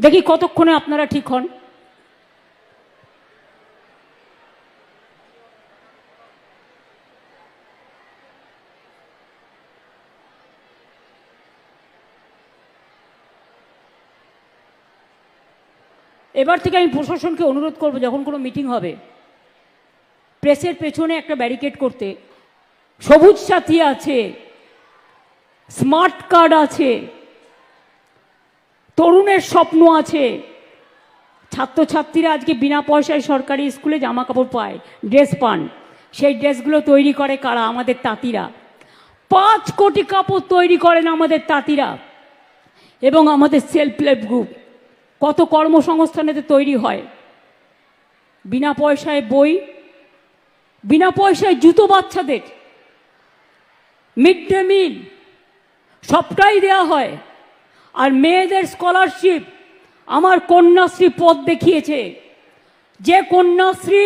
দেখি কতক্ষণে আপনারা ঠিক হন। এবার থেকে আমি প্রশাসনকে অনুরোধ করব, যখন কোনো মিটিং হবে, প্রেসের পেছনে একটা ব্যারিকেড করতে। সবুজ সাথী আছে, স্মার্ট কার্ড আছে তরুণের স্বপ্ন আছে। ছাত্রছাত্রীরা আজকে বিনা পয়সায় সরকারি স্কুলে জামা কাপড় পায়, ড্রেস পান। সেই ড্রেসগুলো তৈরি করে কারা? আমাদের তাঁতিরা। পাঁচ কোটি কাপড় তৈরি করেন আমাদের তাঁতিরা এবং আমাদের সেলফ হেল্প গ্রুপ কত কর্মসংস্থানেতে তৈরি হয়। বিনা পয়সায় বই, বিনা পয়সায় জুতো বাচ্চাদের। মিড ডে মিল, সবটাই দেওয়া হয়। আর মেয়েদের স্কলারশিপ আমার কন্যাশ্রী পদ দেখিয়েছে। যে কন্যাশ্রী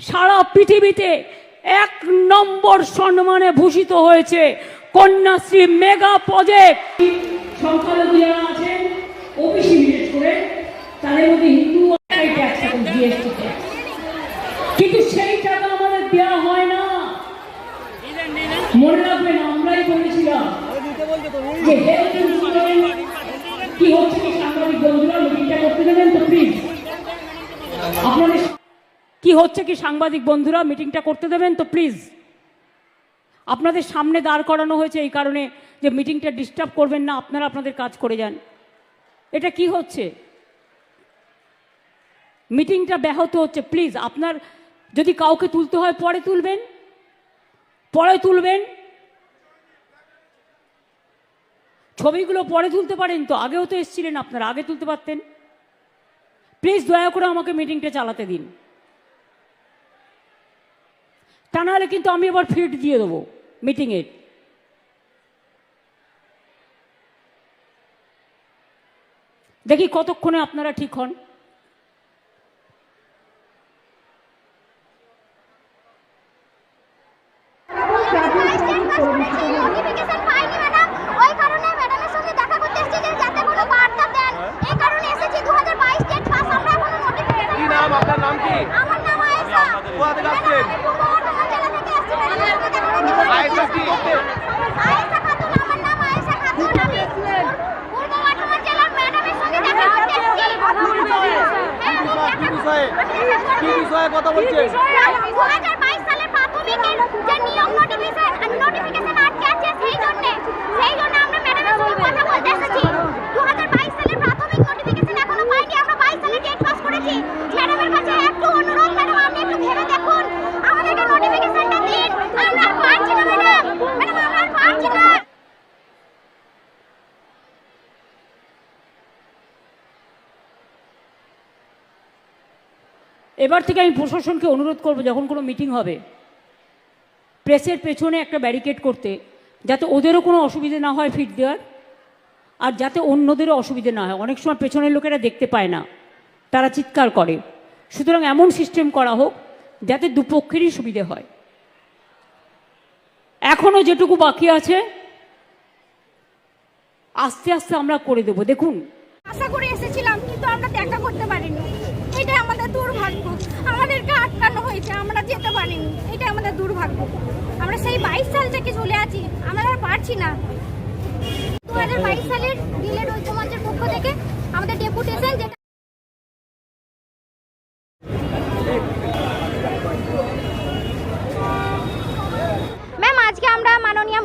সারা পৃথিবীতে এক নম্বর সম্মানে ভূষিত হয়েছে, কন্যাশ্রী মেগা প্রজেক্ট আছেন ওবিসি বিশেষ করে, তাদের মধ্যে হিন্দু কিন্তু সেই টাকা আমাদের দেওয়া হয় না। মনে রাখবেন, আমরাই বলেছিলাম কি হচ্ছে কি সাংবাদিক বন্ধুরা? মিটিংটা করতে দেবেন তো প্লিজ আপনাদের সামনে দাঁড় করানো হয়েছে এই কারণে যে মিটিংটা ডিস্টার্ব করবেন না, আপনারা আপনাদের কাজ করে যান। এটা কি হচ্ছে? মিটিংটা ব্যাহত হচ্ছে প্লিজ আপনার যদি কাউকে তুলতে হয়, পরে তুলবেন। পরে তুলবেন। ছবিগুলো পরে তুলতে পারেন তো, আগেও তো এসেছিলেন আপনারা, আগে তুলতে পারতেন। প্লিজ দয়া করে আমাকে মিটিংটা চালাতে দিন। তা নাহলে কিন্তু আমি এবার ফিট দিয়ে দেবো মিটিংয়ের দেখি কতক্ষণে আপনারা ঠিক হন ম্যাডাম ওই কারণে ম্যাডামের সঙ্গে দেখা করতে এসেছি যে যাতে কোনো বার্তা দেন এই কারণে এসেছি 2022 ডেট পাস আমরা কোনো নোটিফিকেশন কি নাম আপনার নাম কি আমার নাম আয়েশা কোথা থেকে আসছেন? ম্যাডাম, আমি পূর্ব বর্ধমান জেলা থেকে এসেছি ম্যাডামের সঙ্গে দেখা করতে এসেছি। আয়েশা কি? আয়েশা খাতুন আমার নাম আয়েশা খাতুন আমি পূর্ব বর্ধমান জেলার ম্যাডামের সঙ্গে দেখা করতে হ্যাঁ, আমি কি? বিষয়ে কি বিষয়ে কথা বলছেন? 2022 সালের প্রাথমিকের যে নিয়োগ নোটিফিকেশন নোটিফিকেশন আটকে আছে সেই জন্য সেই জন্য আমরা ম্যাডামের সঙ্গে কথা বলতে এসেছি 2022 সালের প্রাথমিক নোটিফিকেশন এখনও পাইনি আমরা 22 সালে ডেট পাস করেছি ম্যাডামের কাছে একটু অনুরোধ ম্যাডাম আপনি একটু ভেবে দেখুন আমাদেরকে নোটিফিকেশনটা দিন আমরা আর পারছি না ম্যাডাম ম্যাডাম আমরা আর পারছি না এবার থেকে আমি প্রশাসনকে অনুরোধ করব, যখন কোনো মিটিং হবে, প্রেসের পেছনে একটা ব্যারিকেড করতে, যাতে ওদেরও কোনো অসুবিধে না হয় ফিট দেওয়ার, আর যাতে অন্যদেরও অসুবিধে না হয়। অনেক সময় পেছনের লোকেরা দেখতে পায় না, তারা চিৎকার করে। সুতরাং এমন সিস্টেম করা হোক, যাতে দুপক্ষেরই সুবিধে হয়। এখনও যেটুকু বাকি আছে, আস্তে আস্তে আমরা করে দেবো। দেখুন। আশা করে এসেছিলাম, কিন্তু আমরা দেখা করতে পারিনি। এটা আমাদের দুর্ভাগ্য। আমাদেরকে আটকানো হয়েছে, আমরা যেতে পারিনি। এটা আমাদের দুর্ভাগ্য। আমরা সেই বাইশ সাল থেকে চলে আছি, আমরা আর পারছি না। দু হাজার বাইশ সালের ডিলেট ঐক্যমঞ্চের পক্ষ থেকে আমাদের ডেপুটেশন যেটা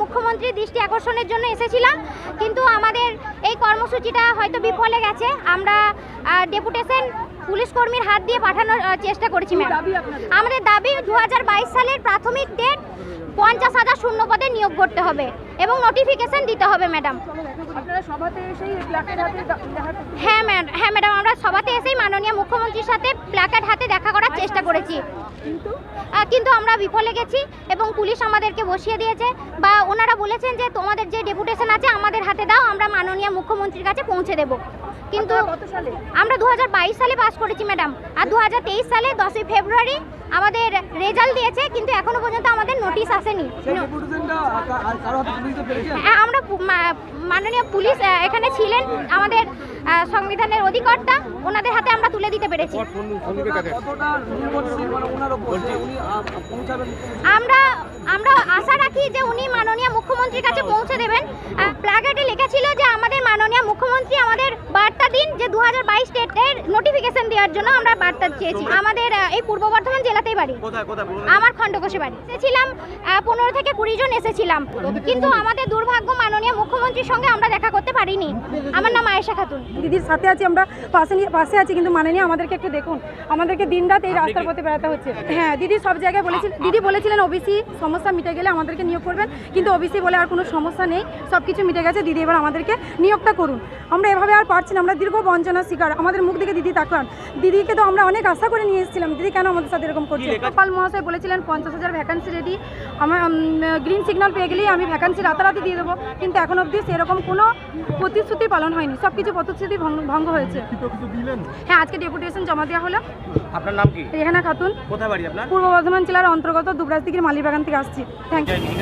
মুখ্যমন্ত্রীর দৃষ্টি আকর্ষণের জন্য এসেছিলাম, কিন্তু আমাদের এই কর্মসূচিটা হয়তো বিফলে গেছে। আমরা ডেপুটেশন পুলিশ কর্মীর হাত দিয়ে পাঠানোর চেষ্টা করেছি ম্যাম আমাদের দাবি দু হাজার বাইশ সালের প্রাথমিক ডেট পঞ্চাশ হাজার শূন্য পদে নিয়োগ করতে হবে এবং নোটিফিকেশন দিতে হবে ম্যাডাম হ্যাঁ ম্যাম হ্যাঁ ম্যাডাম আমরা সবাতে এসেই মাননীয় মুখ্যমন্ত্রীর সাথে প্ল্যাকার্ড হাতে দেখা করার চেষ্টা করেছি। কিন্তু আমরা বিফলে গেছি এবং পুলিশ আমাদেরকে বসিয়ে দিয়েছে বা ওনারা বলেছেন যে তোমাদের যে ডেপুটেশন আছে আমাদের হাতে দাও আমরা মাননীয় মুখ্যমন্ত্রীর কাছে পৌঁছে দেব। কিন্তু আমরা দু হাজার বাইশ সালে পাস করেছি ম্যাডাম আর দু হাজার তেইশ সালে দশই ফেব্রুয়ারি আমাদের রেজাল্ট দিয়েছে কিন্তু এখনও পর্যন্ত আমাদের নোটিশ আসেনি। হ্যাঁ, আমরা মাননীয় পুলিশ এখানে ছিলেন আমাদের সংবিধানের অধিকর্তা। ওনাদের হাতে আমরা তুলে দিতে পেরেছি। আমরা আমরা আশা রাখি যে উনি মাননীয় মুখ্যমন্ত্রীর কাছে পৌঁছে দেবেন। প্লাগেটে লেখা ছিল যে আমাদের মাননীয় মুখ্যমন্ত্রী আমাদের বার্তা দিন যে দু হাজার বাইশ নোটিফিকেশন দেওয়ার জন্য আমরা বার্তা চেয়েছি আমাদের এই পূর্ব বর্ধমান জেলাতেই বাড়ি। আমার খণ্ডকোষে বাড়ি। এসেছিলাম পনেরো থেকে কুড়ি জন এসেছিলাম। কিন্তু আমাদের দুর্ভাগ্য মাননীয় মুখ্যমন্ত্রীর সঙ্গে আমরা দেখা করতে পারিনি। আমার নাম আয়েশা খাতুন। দিদির সাথে আছি আমরা পাশে নিয়ে পাশে আছি কিন্তু মাননীয় আমাদেরকে একটু দেখুন। আমাদেরকে দিনরাত এই রাস্তার পথে বেড়াতে হচ্ছে। হ্যাঁ দিদি সব জায়গায় বলেছিলেন দিদি বলেছিলেন ওবিসি সমস্যা মিটে গেলে আমাদেরকে নিয়োগ করবেন কিন্তু ওবিসি বলে আর কোনো সমস্যা নেই। সব কিছু মিটে গেছে দিদি এবার আমাদেরকে নিয়োগটা করুন। আমরা এভাবে আর পারছি না আমরা দীর্ঘ বঞ্চনার শিকার। আমাদের মুখ দেখে দিদি তাকান। দিদিকে তো আমরা অনেক আশা করে নিয়ে এসেছিলাম। দিদি কেন আমাদের সাথে এরকম করছে? গোপাল মহাশয় বলেছিলেন পঞ্চাশ হাজার ভ্যাকান্সি রেডি আমার গ্রিন সিগন্যাল পেয়ে গেলেই আমি ভ্যাকান্সি রাতারাতি দিয়ে দেবো। কিন্তু এখন অবধি সেরকম কোনো প্রতিশ্রুতি পালন হয়নি। সব কিছু প্রতিশ্রুতি ভঙ্গ- হয়েছে। হ্যাঁ আজকে ডেপুটেশন জমা দেওয়া হলো। আপনার নাম কি? রেহানা খাতুন। কোথায় বাড়ি আপনার? পূর্ব বর্ধমান জেলার অন্তর্গত দুবরাজদিঘির মালিবাগান থেকে আসছি। থ্যাংক ইউ আপনি